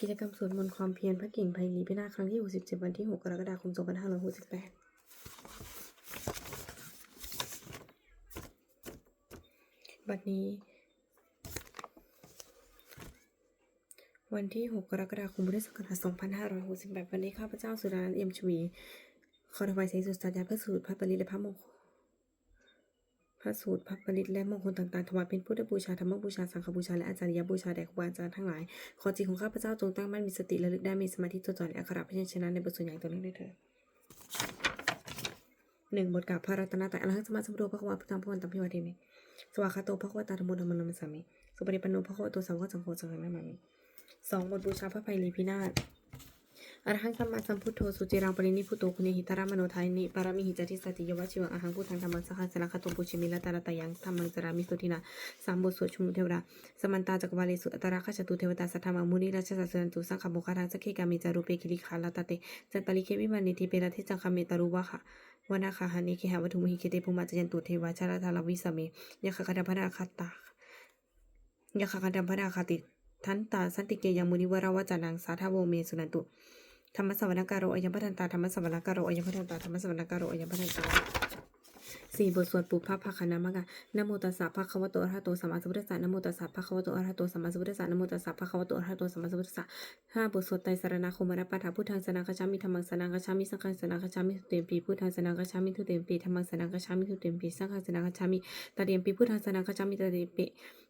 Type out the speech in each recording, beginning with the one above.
กิจกรรมสวดมนต์ความเพียรพระกิ่งไพลีพินาศครั้งที่ 67 วันที่ 6 กรกฎาคม 2568 บัดนี้ วันที่ 6 กรกฎาคมพุทธศักราช2568 วันนี้ข้าพเจ้าสุดานันท์เอี่ยมชวีขอถวายเสียงสุดสัญญาพระสูตรพระปริและพระมงคล พระสูตรพระปริตและมงคลต่างๆถวายเป็นพุทธบูชาธรรมบูชาสังฆบูชาและอาจารยบูชาแด่ครูบาอาจารย์ทั้งหลาย ขอจิตของข้าพเจ้าจงตั้งมั่นมีสติระลึกได้มีสมาธิจดจ่อในอักขระพยัญชนะในบทสวดอย่างต่อเนื่องด้วยเถิดหนึ่งบทกล่าวพระรัตนตรัยอรหังสมาสัมพุทโธพระควาพุทธังพระวันตังพิวาเทมิสวากาโตพระควตาธรรมโมธรรมนัมสามิสุปฏิปันโนพระควโตสาวกสังโฆสังฆนามามิสองบทบูชาพระไพลีพินาศ อรหังสัมมาสัมพุทโธสุจิรังปรินิพุตโตคุเนหิตารามโนทายนิปารามิหิจติสติยวชิวังอหังพุทธังธรรมังสังฆัสนังคตมปุชิมิลตาลตายังธรรมังสรามิสุทินาสามบทสวดชุมนุเทวดาสมันตาจักวาเลสุอัตราคชตุเทวตาสัทธามังมุนีราชสัสนันตุสังขโมคาทังสักเคกามิจารุเปกิริขาลตาเตจันตลิเควิมานิทิเปรทิจังคาเมตารุวะค่ะวนาคาหานิเคหะวัตุมหิเคเตภูมาจยันตุเทวาชาลทาลวิสเมยะคคาดาพระราคตายะคคาดาพระราคติทันตาสันติเกยังมุนิวราวจานังสาทาโวเมสุนันตุ ธรรมสวรรคารโออยัมพันตาธรรมสวรรคารโออยัมพันตาธรรมสวรรคารโออยัมพันตาสี่บทสวดปุพพะภาคณามะกะนโมตัสสะภะคะวะโตอะระหะโตสัมมาสัมพุทธัสสะนโมตัสสะภะคะวะโตอะระหะโตสัมมาสัมพุทธัสสะนโมตัสสะภะคะวะโตอะระหะโตสัมมาสัมพุทธัสสะห้าบทสวดไตรสรณคมรปะทาพุทธังสนังคชามิธรรมังสนังคชามิสังฆังสนังคชามิทุเตมปีพุทธังสนังคชามิทุเตมปีธรรมังสนังคชามิทุเตมปีสังฆังสนังคชามิตาเตมปีพุทธังสนังคชามิตาเตมปี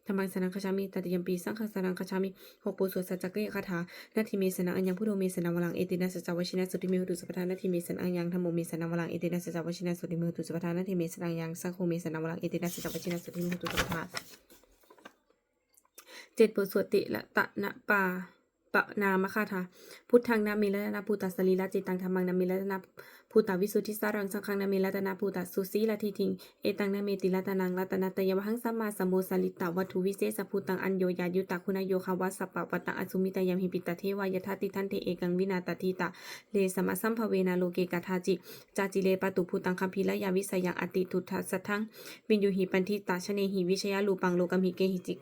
ธรรมังสนังคชามิตเตมปีสังฆสนังคชามิหกบทสวดสัจจเกยคาถานาทีเมสนังอัญญังพุทโธเมสนังวลังเอตินะสัจจวชินะสุติเมหุตุสัพทานาทีเมสนังอัญญังธรรมโมเมสนังวลังเอตินะสัจจวชินะสุติเมหุตุสัพทานาทีเมสนังอัญญังสังโฆเมสนังวลังเอตินะสัจจวชินะสุติเมหุตุสัพทาเจ็ดบทสวดติละตะนะปาปะนามคาถาพุทธังนามิละนาภูตัสสลีละจิตตังธรรมังนามิละนา ภูตาวิสุทธิสารังสังฆังนามิละนาภูตัสุสีละทิทิง เอตังนาเมติละตนังละตนาตยวหังสัมมาสัมโมสลิตาวัตถุวิเศษภูตังอัญโยยายุตาคุณโยคาวัสสปปะวตังอสุมิตายัมหิปิตาเทวายทาติทันเทเอกังวินาตทีตาเลสมะสัมภเวนาโลเกกาทาจิจาจิเลปตุภูตังคัมภีละยาวิสยังอติทุทัสทังวินยูหิปันทิตาชเนหิวิชยาลูปังโลกัมหิเกหิจิ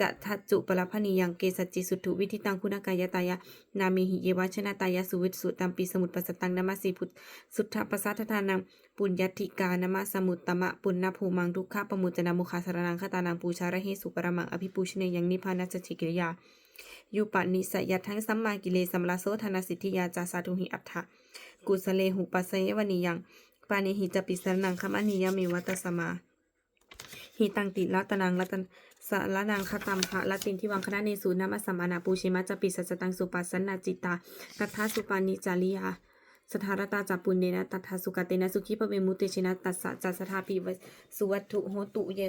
กะทัจุปรพนียังเกสจิสุทุวิธิตังคุณกายตายะนามิหิเยวชนะตายะสุวิสุตัมปีสมุตปัสตังนามาสีพุทธสุทธปัสสัทธานังปุญญติกานามาสมุตตมะปุณณภูมังทุกขปมุจนามุขาสารนังคตานังปูชาระเหสุปรมังอภิปูชเนยังนิพพานัสจิกิริยายุปนิสยัตทั้งสัมมากิเลสัมลาโสธนาสิทธิยาจาสาธุหิอัฏฐะกุสเลหุปัสสยวนียังปานิหิจปิสนังคมอนิยเมวัตสมา หิตังติรัตนังรัตนสารนังคตัมภะละตินที่วังคณะเนสูนามัสมานาปูชิมัจจปิสัจตังสุปัสสนาจิตตาตัทธาสุปานิจาริยาสถารตาจับปุณเนนะตัทธาสุกเตนะสุขีปเวมุตเตชินะตัสสะจัสสทาปิวสุวัตถุโหตุเย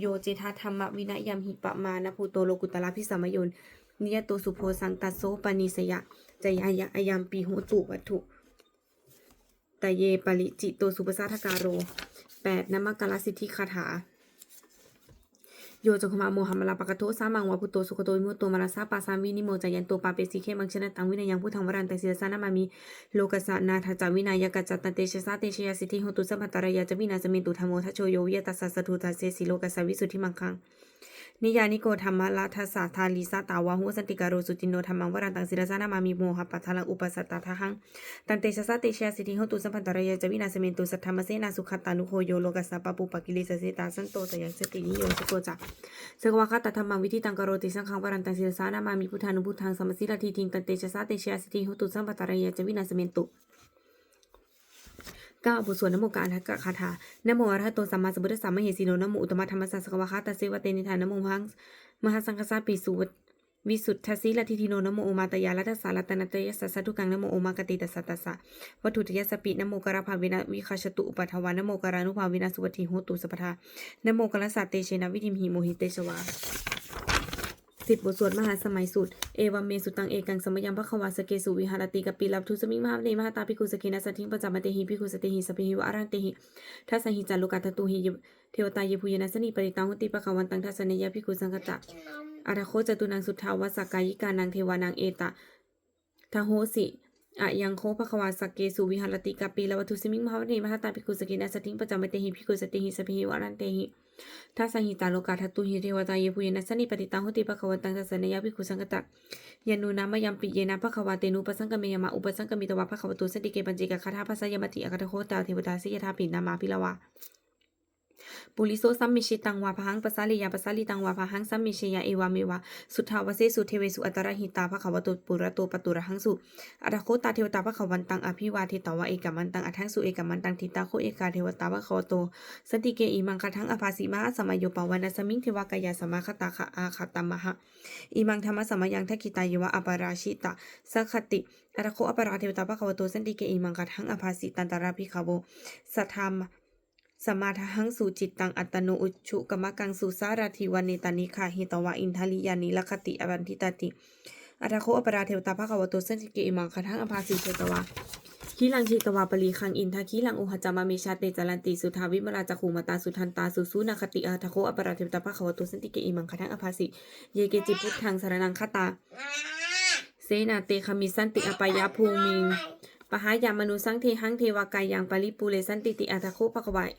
โยเจธาธรรมวินัยยมหิปะมานะภูโตโลกุตละพิสัมยนนิยตโตสุโพสังตัสโสปานิสยะจยายะอยัมปีโหตุวัตถุตเยปริจิโตสุปสัทการโร แปดนมกาสิทธิคาถา โยจคมาโมหัมมลาปะกะโทสามังวะพุตโตสุขโตวิมุตโตมาราซาปาสามวินิโมจายันโตปาเปสิเคมังชนะตังวินายังพุทธังวรันตศิเสานามามิโลกัสสะนาทจาวินายกัจจตันเตชะสาเตชยสิทธิโหตุสัมภัตตารายาจวินาสเมตุธรรมโมทัชโชโยวิยตัสสะสทุตัสเสสิโลกัสสะวิสุทธิมังคัง นิยานิโกธรรมละทัสสะทาลีสาตาวาหุสันติการโรสุจินโนธรรมังวรันตังศิรสานามามิโมหะปัทลังอุปสัตตาทหังตันเตชะสาเตชยสิทธิหตุสัมปัตตรายาจวินาสเมตุสัทธรรมเสนาสุขตานุโคโยโลกัสสะปะปุปกิเลสเสตาสันโตสยังสตินิโยสโกจักสกวาคตธรรมวิธิตังกโรติสังขังวรันตังศิรสานามามีพุทธานุพุทธังสมสิลาทีทิงตันเตชะสาเตชะสิทธิหตุสัมปตรายะจวินาสเมนตุ เก้าบทสวดนโมกาอันทกะคาถานโมอรหะโตสัมมาสัมพุทธัสสะมเหสีโนนโมอุตมะธรรมสัสสกวาคาตเสวะเตนิทานนโมหังมหาสังฆสาปิสุววิสุทธสีลทิทิโนนโมโอมาตยาลัตสาลตนะเตยสัสสะทุกังนโมโอมากติตัสสะตัสะวัตถุทยสปินโมกราภาวินาวิคาชตุอุปัทวานโมการานุภาวินาสุวัติโหตุสัพพทานโมกลสัตเตเชนะวิธิมหิโมหิเตชวา สิบบทสวดมหาสมัยสุด เอวัมเมสุตังเอกังสมยัมพะควาสเกสุวิหารติกปิลับทุสมิงมหาเนมหาตาภิกขุสกินัสทิงปจามเตหิภิกขุสเตหิสเปหิวอารันเตหิทัสหิจันลุกัตตุหิเทวตายภูยนัสนิปริตังหุติปะควันตังทัสสเนยภิกขุสังกตะอาราโคจตุนังสุทธาวสกายิกานังเทวานังเอตะทโหสิอะยังโคภควาสเกสุวิหารติกปิลวัตุสมิงมหาเนมหาตาภิกขุสกินัสทิงปจามเตหิภิกขุสเตหิสเปหิวอารันเตหิ ทัสสหิตาโลกาทัตุหิเทวตาเยปุเยนัสนิปติตังหุติปะควันตังทัสสะเนยะภิกขุสังกตะยานุนามยัมปิเยนะปะควาเตนุปสังกเมยมะอุปสังกมิตวะปะควตุสติเกปัญจิกะคาถาภาษายมติอคตโคตาเทวตาสิยธาปินามาพิลาวา ปุริโสสัมมิชิตังวาพหังปะสาลิยาปะสาลิตังวาพหังสัมมิชยาเอวาเมวาสุทธาวเสสุเทเวสุอัตระหิตาภควโตปุระโตปตุระหังสุอัตโคตาเทวตาภควันตังอภิวาเทตวะเอกมันตังอัทังสุเอกมันตังทิตาโคเอกาเทวตาภควโตสนติเกอิมังคทังอภาสิมาสมัยโยปวันสมิงเทวากายาสมาคตาคะอาคตามะหะอิมังธรรมสมัยังทักขิตายวะอปราชิตาสัคติอัตโคอปราเทวตาภควโตสันติเกอิมังคทังอภาสิตันตราภิขโวสัทธาม สมาทหังสูจิตตังอัตโนอุชุกมะกังสุสาราธิวันเนตานิคาหิตวะอินทาลิยานิลคติอวันทิตาติอัตโคอปราเทวตาภควโตเซนติเกอิมังคทังอภาสิเทตวะขีลังชิตวาปลีคังอินทาขีลังอุหจามามิชาเตจารันติสุทาวิมราจักขุมาตาสุทันตาสุสุนาคติอัตโคอปราเทวตาภควโตเซนติเกอิมังคทังอภาสิเยเกจิพุทธังสารนังคตาเสนาเตคามิสันติอปายาภูมิ งปหายามนุสังเทหังเทวากายยังปาริปูเลสันติติอัตโคภควาย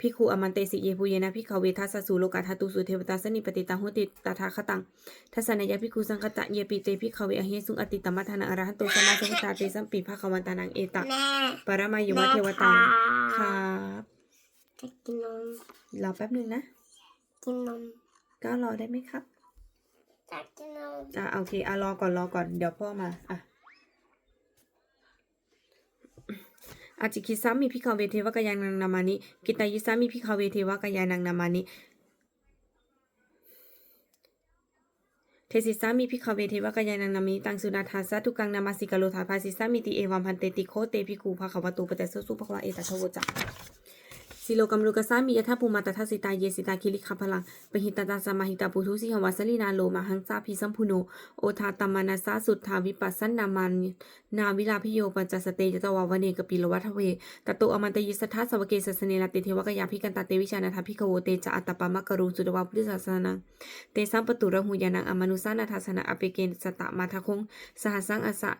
พิคูอมันเตสิเยภูเยนะพิขเวทัสสสุโลกาทาตุสุเทวตาสนิปติตังหุติตถาคตังทัสนายพิคูสังคตะเยปิเตพิขเวอเฮสุงอติตมัทนาอรหันโตสมาสังคตาเตสัมปีภควันตานังเอตะแม่ปรมายุวะเทวตาครับจะกินนมรอแป๊บหนึ่งนะ กินนมก็รอได้ไหมครับจะกินนมอะโอเคอะรอก่อนรอก่อนเดี๋ยวพ่อมาอะ อาจิคิสามิพิคาเวเทวกายานังนามานิกิตายิสามิพิคาเวเทวกายานังนามานิเทศิสามิพิคาเวเทวกายานังนามิตังสุนาทาสะทุกังนามาสิกาโลธาภาสิสามิติเอวัมพันเตติโคเตพิคูภาขวัตูปเตสุสุภควาเอตทโวจัก สิโลกัมลุกสามียทาภูมาตถาสิตาเยสิตาคิลิขพลังปหิตตาสมาหิตาปุทุสิหวัสลีนาโลมาหังซาพิสัมพุโนโอทาตมานาสาสุทธาวิปัสสนนามันนาวิลาพิโยปัญจสเตจตวาวเนกปิโลวัทเวตโตอมันตยิสทัสสวเกสสเนลาเตเทวกยาพิกันตาเตวิชานาทาพิกโวเตจอัตตปามะกรุสุดวาพุทธศาสนังเตสัมปตุระหุยานังอมนุสานาทัสนะอเปเกนสตะมาทะคงสหสังอสะ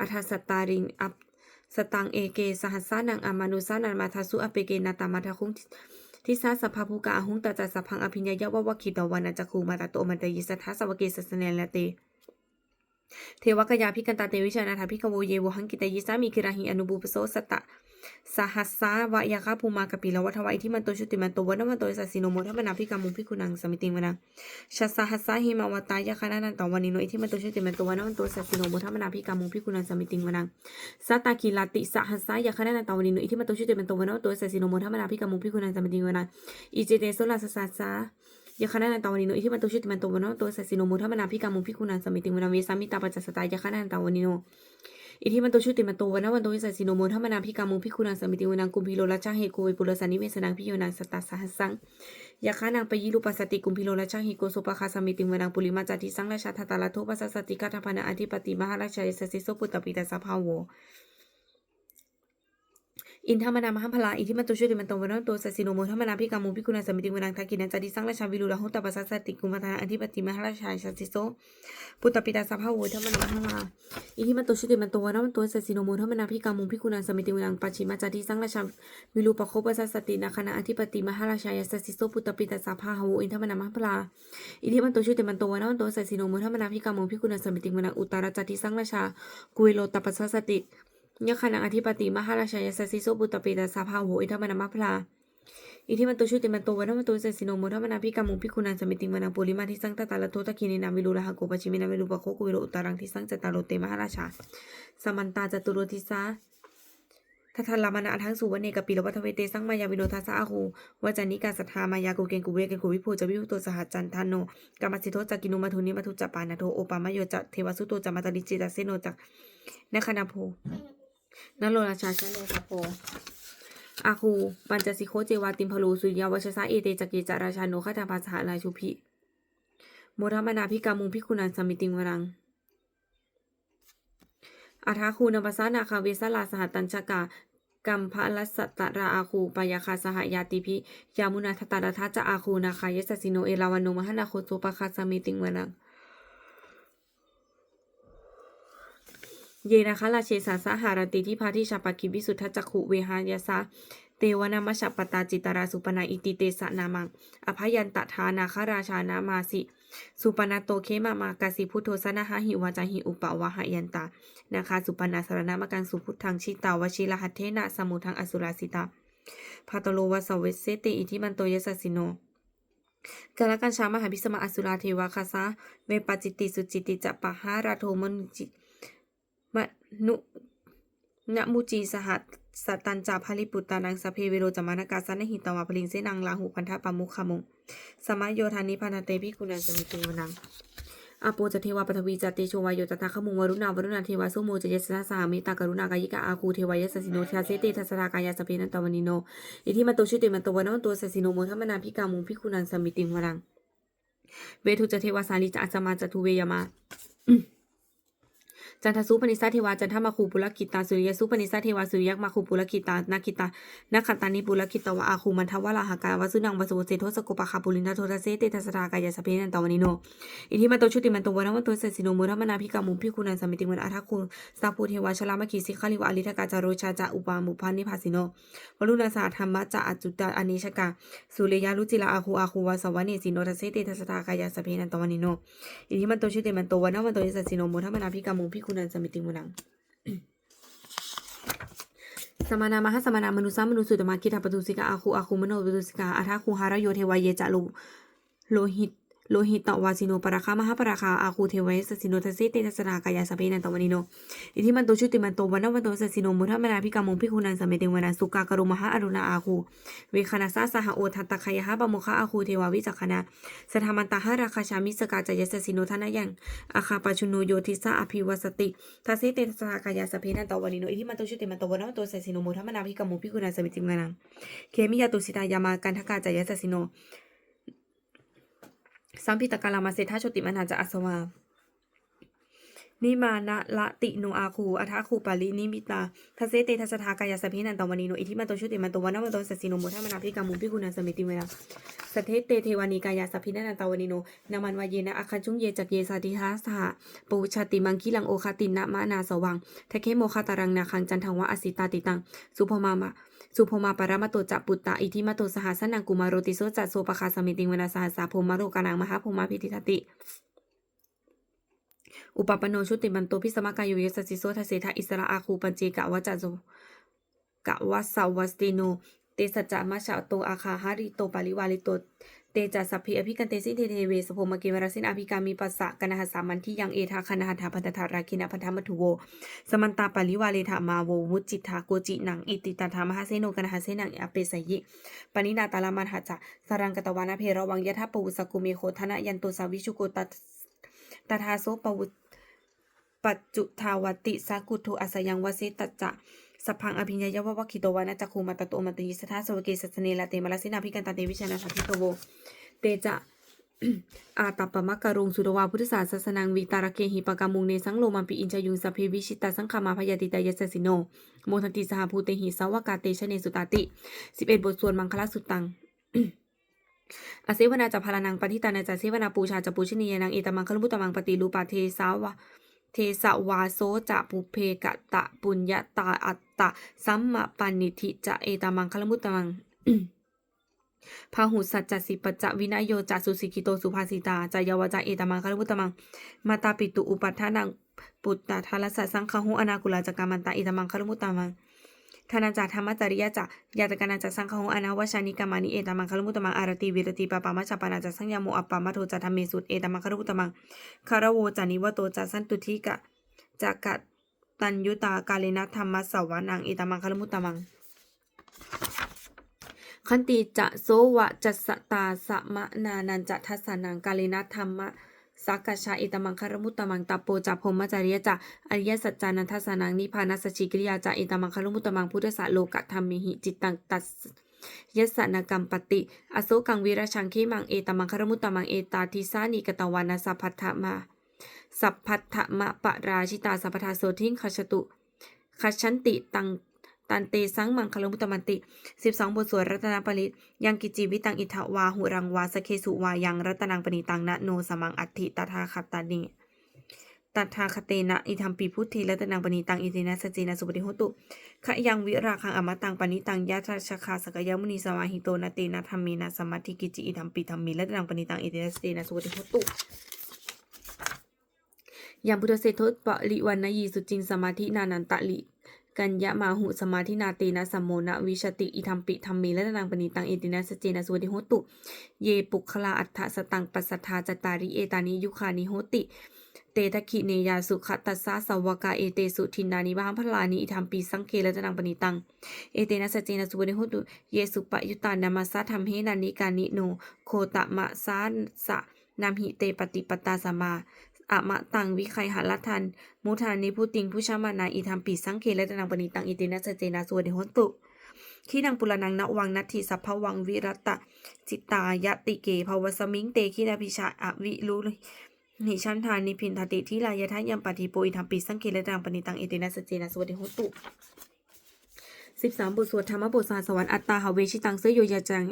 อัทสตตาริงอัป สตังเอเก สหัสสานังอามานุสานันมาทัสุอเปเกนาตามาทะคุงทิสาสภาภูกาอหุงตาจัสพังอภิญญายะวะวะคิตวานาจักคูมาตาโตมันตยิสทัสสวเกสสเนลเตเทวกยาพิกันตาเตวิชานาถาพิกโวเยวหังกิตยิสามีคิราหิอนุบุปโสสตะ สหัสสาวะยาคาภูมากปิลวัทวะอิทิมันโตชุติมันโตวันมันโตสัสสิโนโมทัมนาพิกามุพิคุนังสมิติงวนาชัสหัสสาหิมาวตายาคานันตวันนิโนอิทิมันโตชุติมันโตวันมันโตสัสสิโนโมทัมนาพิกามุพิคุนังสมิติงวนาสัตตาคิลาติสหัสสายาคานันตวันนิโนอิทิมันโตชุติมันโตวันมันโตสัสสิโนโมทัมนาพิกามุพิคุนังสมิติงวนาอิเจเตโซลาสสัสสายาคานานันตวันิโนอิทิมันโตชุติมันโตวันมันโตสัสสิโนโมทัมนาพิกามุพิคุนังสมิติงวนาเวสามิตาปัจจสตายาคานานันตวันิโน อิทธิมันโตชุติมันโตวันวันโตวิสัยสิโนโมทัมนาพิกามุพิคุนังสมิติวนังกุมพิโลลาชาเฮโกเวปุรสานิเวสนังพิโยนังสตัสสหัสสังยาคานังปยิรุปัสสติกุมพิโลลาชาเฮโกสุปะคาสมิติวนังปุริมาจาติสังราชาทัตตาลาโทปัสสติกาทพานาอธิปติมหาราชาเสสิโสปุตตปิตาสภาโว อินทามนามหัมพลาอินทิมันโตชุติมันโตวันวันโตสัสิโนโมทัมนาพิกามุพิคุนังสมิติวนังทักกินันจาติสังราชาวิรุละโหตปัสสติกุมานาอันทิปติมหาราชาเสสิโสปุตตปิตาสภาโวทัมนามหัมพลาอินทิมันโตชุติมันโตวันมันโตสัสิโนโมทัมนาพิกามุพิกุนังสมิติวินังปัจฉิมาจาติสังราชาวิรูปโคปัสสตินาคณะอันทิปติมหาราชายาสัสิโสปุตตปิตาสภาหวอินทมนามหพลาอินทิมันโตชุติมันโตวันมันโตสัสิโนโมทัมนาพิกามุพิกุนังสมิติวินังอุตารจาติสังราชากุยโลตปัสสติ ยคณะอธิปติมหาราชยสัสสิโสปุตตปิตาสาภาหวอินทมนามหพลาอิทิมันโตชุติมันโตวันมันตสัสสิโนโมทัมนาพิกามุพิกุนังสมิติวินังปุริมาทิสังตตาลโทตะกินินาวิรูละหะโกปจิมินาวิรูปโคกุยโลอุตารังทิสังจตาโลเตมหาราชาสมันตาจตุโรทิสาทัทันลามานะทั้งสุวรรณเนกปิโลวัฒเวเตสังมายาวิโนทัสสะอาหูวาจานิกาสัทธามายาโกเกงกุเวเกงกุวิโพจวิพุโตสหัจจันทานโนกามสิโทจักกินุมาทุนิมาทุจปานาโทโอปามโยจะเทวสุโตจะมาตาลิจิตาเซโนจักนคนาโพ นโลราชาชนโนสโพอาคูปัญจสิโคเจวาติมพลูสุญยาวชสาเอเตจกเกจาราชาโนคาถาภาษาลายชุพิโมทมนาพิกามุงพิคุนันสมิติงวรังอาทาคูนปัสสานาคาเวสลาสหตัญชกากัมพะลัสตราอาคูปายาคาสหายาติพิยามุนาทตาดาทาจะอาคูนาคายสสิโนเอลาวันโนมหนาโคโตปะคาสมิติงวนัง เยนะคะลาเชสาสหารติที่พาทิชาปกิวิสุทธจักขุเวหายาสาเตวนามชปตาจิตราสุปนาอิติเตสะนามัง อภยันตทานาคราชานามาสิ สุปนาโตเคมามากสิพุทโธสนะหะหิวาจาหิอุปวะหะยันตา นะคะ สุปนาสรณมกังสุพุทธังชิตาวชิลหัตเทนะสมุทังอสุราสิตาพาตโลวสเวสเสติอิทิมันโตยสสสิโนกาลกันชามหาพิสมาอสุราเทวาคาสาเวปจิตติสุจิตติจะปะหาราโทมนจิ มนุนมุจีสหัสสัตตัญจาภลิปุตตานังสเพเวโรจมานากาสันนหิตวาพลิงเสนังลาหูพันธะปามุขมงสมัยโยธานิพันธเตพิกุนันสมิติวนังอาโปจเทวาปฐวีจตเตโชวายโยจตาขมุงวรุณาวรุณาเทวาโสโมจยสนาสามิตากรุณากายิกาอาคูเทวายสสิโนเทาเสเตทัสรากายาสเปนันตวานิโนอิทิมันโตชุติมันตวันมันโตสสิโนโมทัมมนาพิกามุงพิคุนันสมิติงวรังเวทุจเทวาสาลิจะอาจมาจตุเวยมา จันทสุปนิสาเทวาจันทมาคูปุลกิตาสุริยสุปนิสาเทวาสุริยักมาคูปุลกิตานาคิตานาคัตตานิปุลกิตวะอาคูมันทวะลาหากาวสุนังวสุเสทสโกปะคาปุลินทโทรเสเตทัสรากายาสเปนันตวนิโนอิทิมันโตชุติมันโตวันมันโตเสสิโนมุรมนาพิกามุพิคุนันสมิติมันอาทักคุสาภูเทวาชลามคีสิคาลิวะอลิทกาจารุชาจาอุปามุพันนิพาสิโนวลุนาสาธรรมะจาอจุตตาอนิชกาสุเลยาลุจิลาอาคูอาคูวาสวานิสิโนทัสเตทัสตากายสเพนันตวนิโนอิทิมันโตชุติมันโตวันมันโตเสสิโนมุรมนาพิกามุพิคุนันสมิติมุนังสมานามหาสมานา มนุสามนุษย์สุตมาคิทาปตุสิกาอาคูอาคูมโนปตุสิกาอาทาคูหารโยเทวายเยจะโลโลหิต โลหิตตวาสิโนปราคามหาปราคาอาคูเทวสสิโนทสเสเตทัสรากายาสเปนันตวนิโนอิทิมันโตชุติมันโตวันวันโตสสิโนมุทมนาพิกามงพิคุนันสเมเตวนาสุกากรุมหาอรุณาอาคูเวคณาสาสหโอทัตตะคายหะปะโมคะอาคูเทวาวิจักขณะสธรรมันตาหาราคาชามิสกาจายสสิโนทนายังอาคาปชุโนโยทิสาอภิวสติทัสเสเตทัสรากายาสเปนันตวนิโนอิทิมันโตชุติมันโตวันวันโตสสิโนมุทมนาพิกามงพิคุนันสเมเตวนาเคมิยาตุสิตายามากันทกาจายสสิโน สัมพิตกาลามาเซธาโชติมนาจะอสวานิมานะละติโนอาคูอัทาคูปาลินิมิตาทัเซเตทัสทากายาสเพนันตวานิโนอิทิมันโตชุติมันโตวันวันโตสสิโนโมทามนาพิกามุพิกุณาสมิติเวนะสเทเตเทวานีกายาสพินันตวานิโนนามันวายเยนะอาคันจุงเยจักเยสาติทัสหะปูชาติมังคิลังโอคาตินะมานาสวังทะเคโมคาตารังนาคังจันทังวะอสิตาติตังสุภมามา สุโพมาปรามโตจะปุตตะอิทิมาโตสหสนังกุมารติโสจัตโสปคาสมิติงเวนาสหสาโพมาโรกานังมหาพมาพิธิทติอุปปโนชุติมันโตพิสมกายโยยสสิโสทเสทาอิสระอาคูปัญเจกะวะจัโจกะวะสาวัสติโนเตสจามาชาโตอาคาหาริโตปาริวาลิโต เตจัสสพพิอภิกันเตสิเทเทเวสโพมเกวรสินอภิกามีปัสสะกนหสามันที่ยังเอทาคณหัตถาพันธทาราคินะพันธมัทุโว สมันตาปาริวาเลธามาโวมุจจิตาโกจิหนังอิติตาธามหาเสโนกนหาเสนังอเปสยิปนินาตาลามันหัจจะสรังกตวานาเพระวังยะทาปวุสกุเมโคธนะยันตุสาวิชุโกตัตทาโสปวุปัจจุทาวติสากุโทอาสยังวเสตัจจะ สัพพังอภิญญาวะวะคิโตวานะจักคูมาตโตมัตติสทาสวเกสัสเนลาเตมลาสินาภิกันตาเตวิชนะสัพพิโตโวเตจะอาตัปปะมะกะรุงสุดวาพุทธศาสนังวิตารเกหิปะกามุงเนสังโลมันปิอินจายุงสพเพวิชิตาสังขามาพยาติตายสสิโน โมทันติสหภูเตหิสาวกาเตชเนสุตาติสิบเอ็ดบทสวดมังคลสุตตังอาเสวนาจะพารานังปฏิตานาจะเสวนาปูชาจะปูชนียนังเอตมังคลุมุตตมังปฏิรูปาเทสาวะ เทสวาโซจะปุเพกะตะปุญญาตาอัตตะสัมมาปันนิธิจะเอตามังคลมุตตมังพาหุสัจจสิปจวินยโยจัสุสิกิโตสุภาสิตาจายาวจาเอตมังคลมุตตมัง มาตาปิตุอุปัฏฐานังปุตตะทาลสัสสังคหุอนาคุลาจกามันตาอิตมังคลมุตตมัง ธนาจาธรรมจริยจะยาตกานาจะสังคหงอนาวชานิกามานิเอตมังคารมุตตมังอารติวิรติปปามัชปานาจะสังยาโมอปปามัทโทจะธรรมเมสุตเอตมังคารมุตตมังคารโวจานิวโตจะสันตุทิกะจักะตัญยุตากาเลนะธรรมสวานังเอตมังคารมุตตมังขันติจะโสวะจัสตาสมะนานันจะทัสสานังกาเลนะธรรมะ สักกชาเอตมังคารมุตตมังตปโปจะพรหมจริยจะอริยสัจจานันทสานังนิพานัสชิกิริยาจะเอตมังคารมุตตมังพุทธสาโลกะธรรมิหิจิตตังตัสยสนกรรมปติอโศกังวิรชังขีมังเอตมังคารมุตตมังเอตาทิสานิกตวานาสัพพัทธมา สัพพัทธมะปะราชิตาสัพพทาโสทิงคชตุคชันติตัง ตันเตสังมังคลมุตตมันติสิบสองบทสวดรัตนปริตยังกิจิวิตังอิทวาหุรังวาสเคสุวายังรัตนังปณิตังนะโนสมังอัติตถาคตตานิตัทาคเตนะอิธรรมปีพุทธีและตนังปณิตังอิตินะสจเจนะสุปฏิโหตุขยังวิราคังอมตังปณิตังยะทัชคาสกยมุนีสมาหิโตนะเตนะธรรมีนะสมมาธิกิจิอิธรรมปีธรรมีและตนังปณิตังอิตินะสจเจนะสุปฏิโหตุยังพุทธเศรษฐปริวันนยีสุจินสมาธินานันตะลิ กัญญามาหุสมาธินาเตนะสัมโมนะวิชติอิธรรมปิธรรมีและนางปณิตังเอตินะสเจนะสวัสดิโหตุ เยปุคลาอัฏฐสตังปัสสทธาจตาริเอตานิยุคานิโหติเตทะคิเนยาสุขตัสสะสวกาเอเตสุทินานิบาหพลานิอิธรรมปีสังเคและจนางปณิตัง เอเตนะสเจนะสวัสดิโหตุเยสุปยุตานามาสะธรรมเฮนานิกานิโน โคตมะสาสะนามหิเตปฏิปตาสมา อะมะตังวิไคหลัทัน มุทานิผู้ติงผู้ชามานาอิธรรมปีสังเคและนางปณิตังอิตินะเจเจนะสวดเดโหตุขีนังปุรนังนวังนัตถิสัพพวังวิรัตะจิตตายติเกภวสมิงเตขีนาพิชาอวิรุหิชันทานิพินทติทิลายทะยัมปฏิโปอิธรรมปีสังเคและนางปณิตังอิตินะเจเจนะสวดเดโหตุสิบสามบทสวดธรรมบทสาสวรรค์อัตตาหาเวชิตังเสยโยยาจัง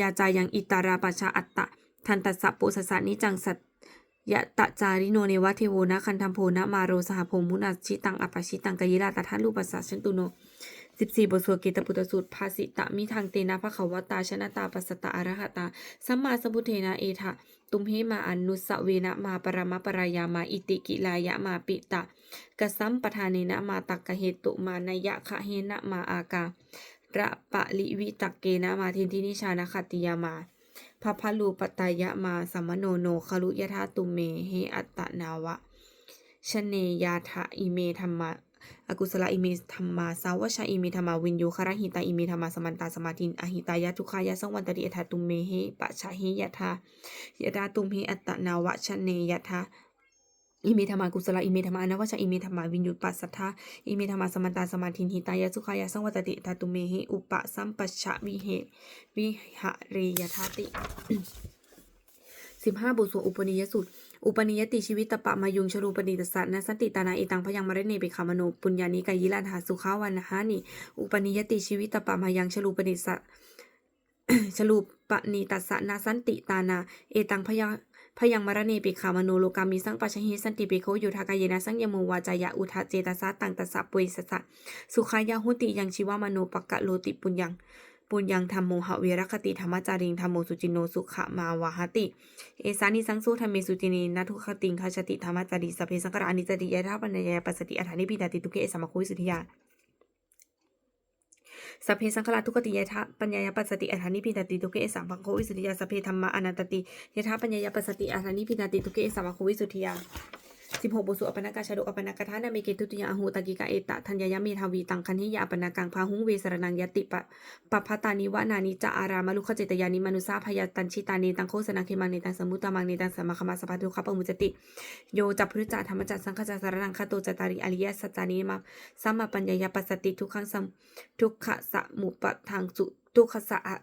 ยาจายังอิตาราปชชาอัตตะทันตัสสะปุสสะนิจังสัต ยะตะจาริโนเนวะเทโวนะคันธัมโพนะมาโรสหพงมุนาชิตังอปชิตังกยิลาตทันรูปัสสะชันตุโนสิบสี่บทสวดเกตปุตสูตรภาสิตะมิทางเตนะภะคะวตาชนะตาปัสตะอรหตาสัมมาสัมพุทเทนะเอทะตุมเหมาอนุสเวนะมาปรมะปรายามาอิติกิลายะมาปิตะกสัมปทาเนนะมาตักกะเหตุมานยะคะเฮนะมาอาการะปะลิวิตักเกนะมาทินทินิชานะคติยามา พระพลูปตายะมาสัมมโนโนคลุยะธาตุเมเฮอัตตนาวะชเนยาทะอิเมธรรมะอกุศลอิเมธรรมาสาวชาอิเมธรรมาวินโยคารหิตาอิเมธรรมาสมันตาสมาธินอหิตายะทุขายะสังวันตริอัตตุเมเฮปะชะเฮยะทายะดาตุเมอัตตนาวะชเนยะทะ อิเมธรรมากุศลอิเมธรรมานวชาอิเมธรรมาวินโยปัสสัทธาอิเมธรรมาสมันตาสมาทินหิตายะสุขายะสังวันตริอัฏฐตุเมเฮอุปสัมปชะวิเหวิหะเรยทาติสิบห้าบทสวดอุปนิยสุตอุปนิยติชีวิตตปะมายุงชรูปนิตสัตนะสติตานาอิตังพยังมะเรเนเปคามโนปุญญานิกายิลันหาสุขาวันหานิอุปนิยติชีวิตตปะมายังชรูปนิสัตชรูปนิตสสะนาสันติตานา เอตังพยัง พยังมะระเนปิขามโนโลกามิสังปัชหิสันติปิโคโยทากายนะสังยโมวาจายะอุทาเจตสาตังตัสสะปุยสสะสุขายาหุติยังชีวามโนปะกะโลติปุญญังปุญญังธรรมโมหะเวรคติธรรมจาริงธรรมโมสุจินโนสุขะมาวาหติ เอสานิสังสุธรรมเมสุจินีนัทุคติงคาชติธรรมจาริสเพสังกรานิจติยะทาปัญญาปัสสติอัฐานิพิตาติทุเกเอสมะคุวิสุทธิยาสัพเพสังขารทุกขติยะทะปัญญาปัสสติอัฐานิพิตาติทุเกเอสัมพังโควิสุทธิยสัพเพธยา సభే సంకల తుకతి యథా పన్యాయ పసతి అర్హని పినతి తుకే సంభంగో విసుతియ సభే ధమ్మ అనంతతి యథా పన్యాయ పసతి అర్హని పినతి తుకే సంభంగో విసుతియ สิบหกบทสวดอปนากาชาดกอปนากทานาเมเกตุติยาหูตกิกาเอตะธัญญายะเมทาวีตังคันหิยาอปนากังพาหุงเวสรนังยติปะปะพะตานิวะนานิจาอารามาลุขเจตยานิมนุสาพยาตันชิตาเนตังโคสนังเคมังเนตังสมุตตามังเนตังสมมาคมาสปะทุขะปมุจติ โยจัพพุทธจาธรรมจัตสังฆจัสารนังคาโตจตาริอริยสัจจานิมาสัมมาปัญญายาปัสสติทุกขังสัมทุกขะสมุปะทางสุทุกขสะอะ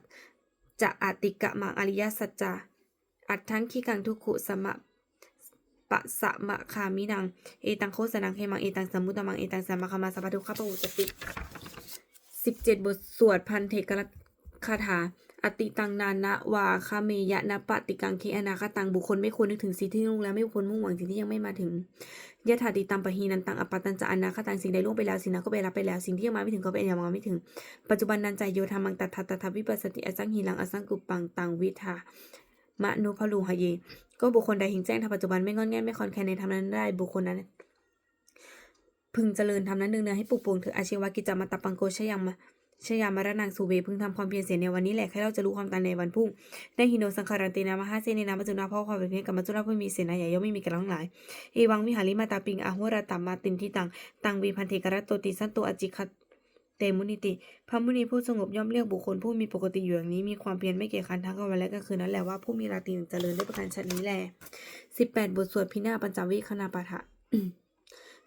จะอติกะมังอริยสัจจาอัตถังขีกังทุกขุสมะ ปะสะมะคามินัง เอตังโคสนังเขมัง เอตังสมุตตมัง เอตังสัมมามาสัพพะทุขะปะอุจติสิบเจ็ดบทสวดพันเทกรคาถา อติตังนานะวาคาเมยะนะปฏิกังเคอนาคตังบุคคลไม่ควรนึกถึงสิ่งที่ล่วงแล้วไม่ควรมุ่งหวังสิ่งที่ยังไม่มาถึงยะถาติตัมปะหีนันตังอปตันจะอนาคตังสิ่งใดล่วงไปแล้วสิ่งนั้นก็ไปรับไปแล้วสิ่งที่ยังมาไม่ถึงก็เป็นยังมาไม่ถึง ปัจจุบันนันใจโยธามังตัทธะตัทธวิปัสสติอสังหิลังอสังกุปปังตังวิทามะโนพลูหะเย ก็บุคคลใดห็นแจ้งทางปัจจุบันไม่งอนแง่นไม่คอนแคลนในธรรมนั้นได้บุคคลนั้น พึงเจริญทำนั้นเนืองๆให้ปลูกปลงถืออาชีวกิจจามาตะปังโกชยังมาชยามารนังสุเวพึงทำความเพียรเสียในวันนี้แหละให้เราจะรู้ความตายในวันพรุ่งได้หิโนสังขารันเตนามาหาเสเนนามัจจุนาพ่อความเป็นเพียงกับมัจจุนาผู้มีเสนาใหญ่ย่อมไม่มีกระลังหลายเอวังวิหาริมาตาปิงอาหัวรตามาตินทิตังตังวีพันเทกรัตโตติสันโตอจิคัต เตมุนิติพระมุนีผู้สงบย่อมเรียกบุคคลผู้มีปกติอยู่อย่างนี้มีความเพียรไม่เกียจคร้านทั้งกลางวันและกลางคืนนั่นแหละว่าผู้มีราตรีเจริญได้ประการชนนี้แลสิบแปดบทสวดพินาปัญจวิคณาปาฐะ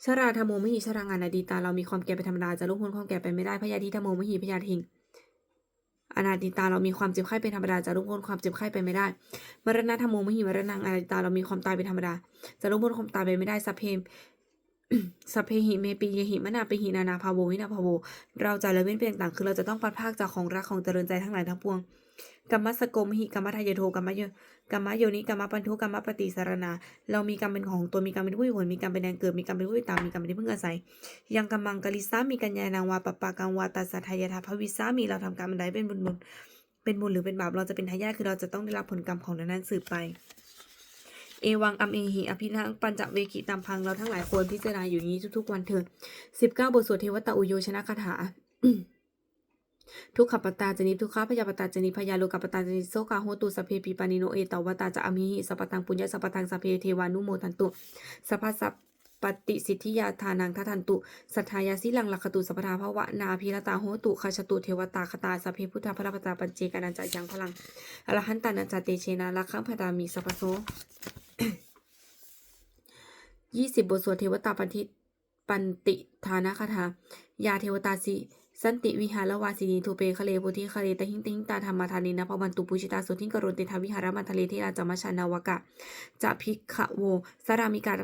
ชราธรรมโมมหิชรางานอดีตาเรามีความแก่เป็นธรรมดาจะลุกพ้นความแก่ไปไม่ได้พยาธิธรรมโมมหิพยาธิงอนาติตาเรามีความเจ็บไข้เป็นธรรมดาจะลุกพ้นความเจ็บไข้ไปไม่ได้ มรณะธรรมโมมหิมรณังอนาติตาเรามีความตายเป็นธรรมดาจะลุกพ้นความตายไปไม่ได้สัพเพม สัพเพหิเมปีเยหิมนาปิหินานาภาโววินาภาโว เราจะละเว้นเป็นต่างๆคือเราจะต้องพัดภาคจากของรักของเจริญใจทั้งหลายทั้งปวงกรรมสกมหิกรรมทายโทกรรมโยกรรมโยนิกรรมปันทุกรรมปฏิสารนา เรามีกรรมเป็นของตัวมีกรรมเป็นผู้อยู่ผลมีกรรมเป็นแดนเกิดมีกรรมเป็นผู้ติดตามมีกรรมเป็นที่พึ่งอาศัย ยังกำมังกลิสามีกัญญานางวาปปากังวาตัสสะทายาทาภวิสามีเราทำกรรมใดเป็นบุญบุญเป็นบุญหรือเป็นบาปเราจะเป็นทายาทคือเราจะต้องได้รับผลกรรมของนานนั้นสืบไป เอวังอัมเอหิอภินังปัญจเวกิตามพังเราทั้งหลายควรพิจารณาอยู่นี้ทุกๆวันเถิดสิบเก้าบทสวดเทวตาอุโยชนะคาถาทุกขปตตาจนิทุกขพยาปตตาจนิพยาโลกปตตาจนิโสกาโหตุสเพปีปานิโนเอตวตาจะอมิหิสัพพตังปุญญาสัพพตังสเพเทวานุโมทันตุสัสัพปฏิสิทธิยาทานังทัทันตุ สัทธายาสิลังลักขตุสัพพทาภวะนาพิรตาโหตุคาชตุเทวตาคตาสพเพพุทธพระปตาปัญเจกานันจะยังพลังอรหันตานันจเตเชนาลักขังพตามีสัพพโส ยี่สิบบทสวดเทวตาปันทิปันติฐานะคาถายาเทวตาสิสันติวิหารวาสินีทูเปคะเลโพธิคะเลตหิงติงตาธรรมธานีนะพวันตุปุชิตาสุทิงกรุณเตทาวิหารมันทะเลเทราจามชานาวกะจะพิกะโวสรามิกา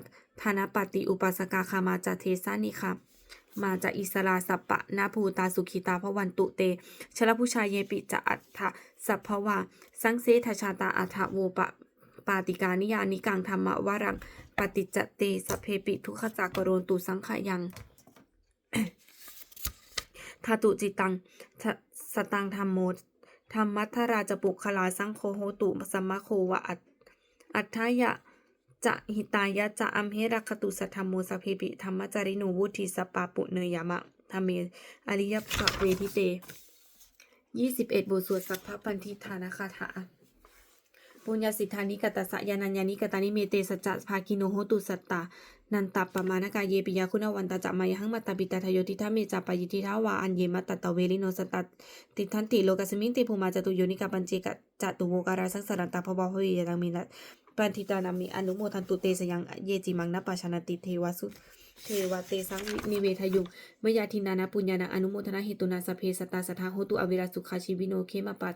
ธานปฏิอุปสกาคามาจะเทสานิคามาจากอิสราสัปปะนาภูตาสุขิตาพวันตุเต ชลผู้ชายเยปิจะอัฏฐสัพพวาสังเสทชาตาอัฏฐโวปะปาติกานิยานิกังธรรมวรัง ปฏิจจเตสเพปิทุขจากกโรนตุสังขยังทาตุจิตังสตังธรรมโมธรรมัทราจปุคลาสังโฆโหตุสัมมะโควะอัตอัฏฐายะจะหิตายะจะอัมเหรักตุสัทธรรมโมสเพปิธรรมจาริโนวุธิสปาปุเนยามะธรรมเมอริยปะเวทิเตยี่สิบเอ็ดบทสวดสัพพปันทิธานคาถา ปุญญาสิทธานิกตัสสะยานัญญานิกตานิเมเตสัจจะภาคิโนโหตุสัตตานันตัปปมานกายเยปิยาคุณวันตาจะมายหังมัตตาปิตาทโยติทาเมจาปยิทิทาวาอันเยมัตตตะเวลิโนสตัตติทันติโลกัสมิงติภูมาจตุโยนิกาปัญเจกะจตุโวการาสังสารันตาภวะภวิยตังมิละปันทิตานามิอนุโมทันตุเตสยังเยจิมังนปปาชนติเทวสุเทวเตสังนิเวทยุงเมยาทินานาปุญญานาอนุโมทนาเหตุนาสเพสตตาสทาโหตุอเวราสุขาชีวิโนเคมาปัต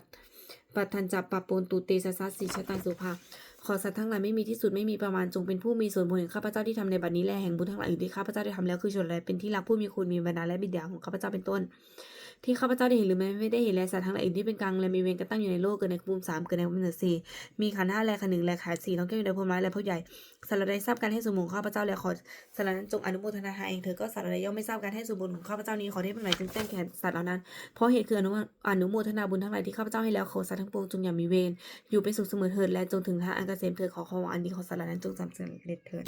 ปัตทันจับปะปนตูเตสสัสสิชะตังสุภา ขอสัตว์ทั้งหลายไม่มีที่สุดไม่มีประมาณจงเป็นผู้มีส่วนบุญแห่งข้าพเจ้าที่ทำในบัดนี้และแห่งบุญทั้งหลายอื่นที่ข้าพเจ้าได้ทำแล้วคือชนและเป็นที่รักผู้มีคุณมีบรรดาและบิดาของข้าพเจ้าเป็นต้น ที่ข้าพเจ้าได้เห็นหรือไม่ไม่ได้เห็นและสัตว์ทั้งหลายอื่นที่เป็นกลางและมีเวรกระตั้งอยู่ในโลกเกิดในภูมิสามเกิดในภูมิหนือสี่มีขันห้าและขันหนึ่งและขันสี่ต้องแก้อยู่ในภูมิร้และผู้ใหญ่สารใดทราบการให้สมบูรณ์ข้าพเจ้าและขอสารนั้นจงอนุโมทนาให้เองเธอก็สารใดย่อมไม่ทราบการให้สมบูรณ์ของข้าพเจ้านี้ขอที่เป็นไหนจึงแจ้งแก่สัตว์เหล่านั้นเพราะเหตุคืออนุอนุโมทนาบุญทั้งหลายที่ข้าพเจ้าให้แล้วขอสัตว์ทั้งปวงจงอย่ามีเวรอยู่เป็นสุขเสมอเถิดและจงถึงทาอันเกษมเถิดขอความหวังอันดีของสัตว์เหล่านั้นจงจำเร็จเถิด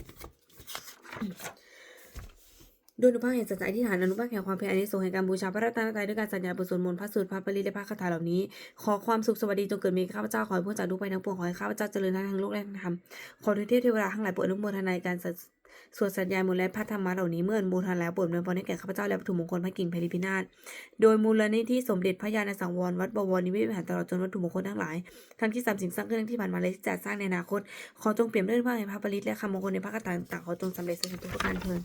โดยอนุภาคแห่งสัจจะอธิษฐานอนุภาคแห่งความเพียรอันนี้ส่งส์แห่งการบูชาพระรัตนตรัยด้วยการสัญญาบทสวดมนต์พระสูตรพระปริและพระคาถาเหล่านี้ ขอความสุขสวัสดีจงเกิดมีข้าพเจ้าขอให้พ้นจากทุกภัยทั้งปวงขอให้ข้าพเจ้าเจริญทั้งทางโลกและทางธรรมขอทุกเทพเทวดาทั้งหลายโปรดอนุโมทนาในการสวดสัญญาณมนต์และพระธรรมะเหล่านี้เมื่ออนุโมทนแล้วโปรดอวยพรให้แก่ข้าพเจ้าและวัตถุมงคลพระกิ่งเพลิพินาศโดยมูลนิธิสมเด็จพระญาณสังวรวัดบวรนิเวศวิหารตลอดจนวัตถุมงคลทั้งหลายทั้งที่สามสิ่งสร้างขึ้นที่ผ่านมาและที่จะสร้างในอนาคต ขอจงเปลี่ยนด้วยพระแห่งพระปริตและคำมงคลในพระคาถาต่างขอจงสำเร็จสำเร็จทุกประการเทิน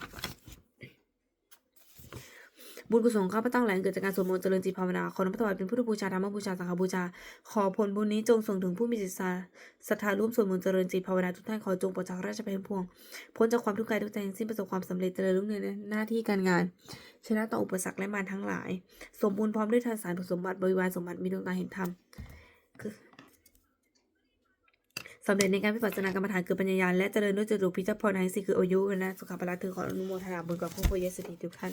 บุญกุศลเข้าพเจ้าหลายเกิดจากการสวดมนต์เจริญจิตภาวนาขอน้อมถวายเป็นพุทธบูชาธรรมบูชาสังฆบูชา ขอผลบุญนี้จงส่งถึงผู้มีจิตศรัทธาร่วมสวดมนต์เจริญจิตภาวนาทุกท่านขอจงปลดจากราชภัยพวงพ้นจากความทุกข์กายทุกใจสิ้นประสบความสำเร็จเจริญรุ่งเรืองในหน้าที่การงาน ชนะต่ออุปสรรคและมารทั้งหลาย สมบูรณ์พร้อมด้วยทานสารผสมบัติบริวารสมบัติมีดวงตาเห็นธรรมคือสำเร็จในการพิปัสสนากรรมฐานคือปัญญาและเจริญด้วยจตุพิจพรในสี่คืออายุและสุขภาพละเธอขออนุโมทนาบุญกับผู้ป่วยยสถิทุกท่าน